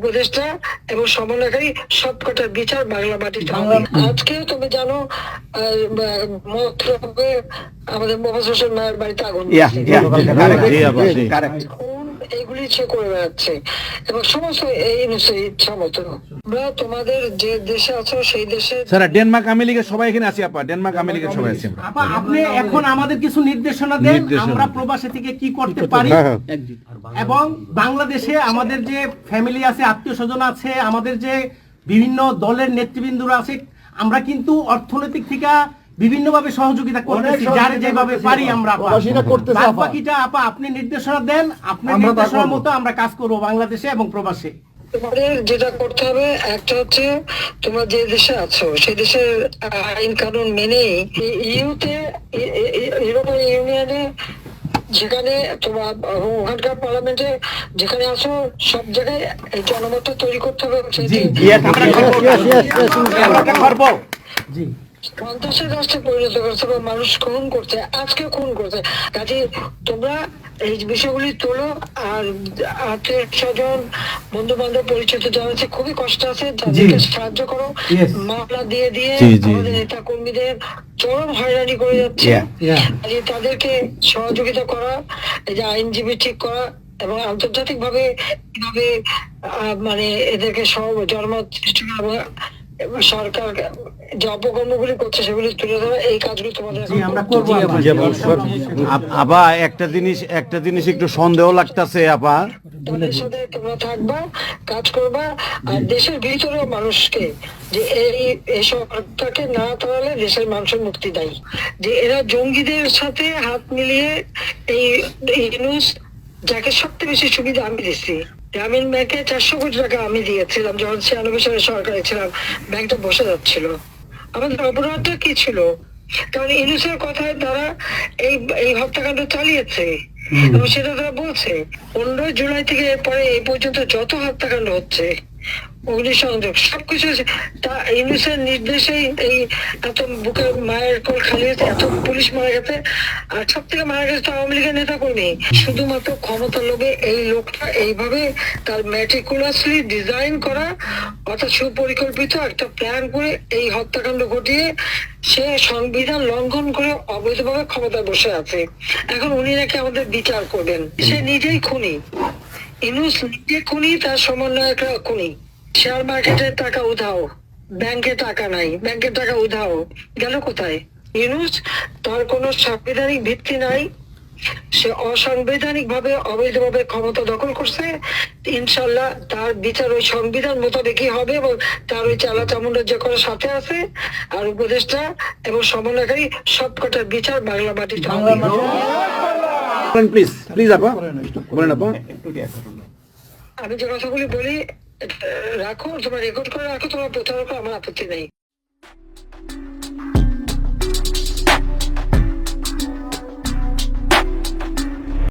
উপদেষ্টা এবং সমন্বয়কারী সবকটা বিচার বাংলা মাটিতে হবে আজকে তুমি জানো আমাদের মোহাম্মদ হোসেন মায়ের বাড়িতে আগুন এগুলি ইচ্ছে করে বেড়াচ্ছে। এবং সমস্ত এই ইচ্ছা মতো। আমরা তোমাদের যে দেশে আছো সেই দেশে স্যার ডেনমার্ক আমেরিকা সবাই এখানে আছি আপা। ডেনমার্ক আমেরিকা সবাই আছি আপা আপনি এখন আমাদের কিছু নির্দেশনা দেন আমরা প্রবাসে থেকে কি করতে পারি। হ্যাঁ, এবং বাংলাদেশে আমাদের যে ফ্যামিলি আছে আত্মীয় স্বজন আছে আমাদের যে বিভিন্ন দলের নেতৃবৃন্দরা আছে আমরা কিন্তু অর্থনৈতিক থেকে বিভিন্নভাবে সহযোগিতা করতেছি যার যেভাবে পারি আমরা বাকিটা আপা আপনি নির্দেশনা দেন আপনার করব। মতো আমরা কাজ করব বাংলাদেশে এবং প্রবাসে। তোমাদের যেটা করতে হবে একটা হচ্ছে তোমরা যে দেশে আছো সেই দেশের আইন কানুন মেনে ইউতে ইউরোপিয়ান ইউনিয়নে যেখানে তোমার ওখানকার পার্লামেন্টে যেখানে আছো সব জায়গায় এই জনমতটা তৈরি করতে হবে। জি। আমরা করব। জি। সন্ত্রাসের রাষ্ট্রে পরিণত করছে বা মানুষ খুন করছে আজকে খুন করছে। কাজে তোমরা এই বিষয়গুলি তোলো আর আত্মীয় স্বজন বন্ধু বান্ধব পরিচিত যারা আছে খুবই কষ্ট আছে তাদেরকে সাহায্য করো। মামলা দিয়ে দিয়ে আমাদের নেতা কর্মীদের চরম হয়রানি করে যাচ্ছে. তাদেরকে সহযোগিতা করা এই যে আইনজীবী ঠিক করা এবং আন্তর্জাতিক ভাবে কীভাবে আহ, মানে এদেরকে সব জন্ম সৃষ্টি করা সরকার যে অপকর্মগুলি করছে সেগুলি তুলে ধরা এই কাজগুলি তোমাদের আমরা করব আপা। একটা জিনিস একটা জিনিস একটু সন্দেহ লাগতাছে আপা। তাদের সাথে তোমরা থাকবা কাজ করবা আর দেশের ভিতরেও মানুষকে যে এই এই সরকারকে না তাড়ালে দেশের মানুষের মুক্তি দেয়। যে এরা জঙ্গিদের সাথে হাত মিলিয়ে এই এই নিউজ যাকে সবচেয়ে বেশি সুবিধা আমি দিচ্ছি গ্রামীণ ব্যাংকে চারশো কোটি টাকা আমি দিয়েছিলাম, যখন ছিয়ানব্বই সালে সরকারে ছিলাম, ব্যাংকটা বসে যাচ্ছিল। আমাদের অপরাধটা কি ছিল? কারণ ইনুসের কথায় তারা এই এই হত্যাকাণ্ড চালিয়েছে। এবং সেটা তারা বলছে। পনেরোই জুলাই থেকে এরপরে এই পর্যন্ত যত হত্যাকাণ্ড হচ্ছে অগ্নিসংযোগ সবকিছু। তা ইউনিসের নির্দেশেই এই এত বুকে মায়ের কোল খালি হয়েছে এত পুলিশ মারা গেছে। আর সব থেকে মারা গেছে তো আওয়ামী লীগের নেতা কর্মী শুধুমাত্র ক্ষমতা লোভে এই লোকটা এইভাবে তার ম্যাটিকুলাসলি ডিজাইন করা অর্থাৎ সুপরিকল্পিত একটা প্ল্যান করে এই হত্যাকাণ্ড ঘটিয়ে সে সংবিধান লঙ্ঘন করে অবৈধভাবে ক্ষমতায় বসে আছে। এখন উনি নাকি আমাদের বিচার করবেন। সে নিজেই খুনি। ইনুস নিজে খুনি তার সমন্বয়করা খুনি। শেয়ার মার্কেটে টাকা উধাও। ব্যাংকে টাকা নাই। ব্যাংকে টাকা উধাও। গেল কোথায়? ইনুস তার কোনো সাংবিধানিক ভিত্তি নাই। সে অসাংবিধানিক ভাবে অবৈধভাবে ক্ষমতা দখল করছে। ইনশাল্লাহ তার বিচার ওই সংবিধান মোতাবেকই হবে এবং তার ওই চালা চামুন্ডার যে কোনো সাথে আছে। আর উপদেষ্টা এবং সমন্বয়কারী সবকটার বিচার বাংলা মাটিতে হবে প্লিজ প্লিজ আপা। বলেন আপা। আমি যে কথাগুলি বলি আহ, রাখো তোমার রেকর্ড করে রাখো তোমার প্রচার আমার আপত্তি নেই।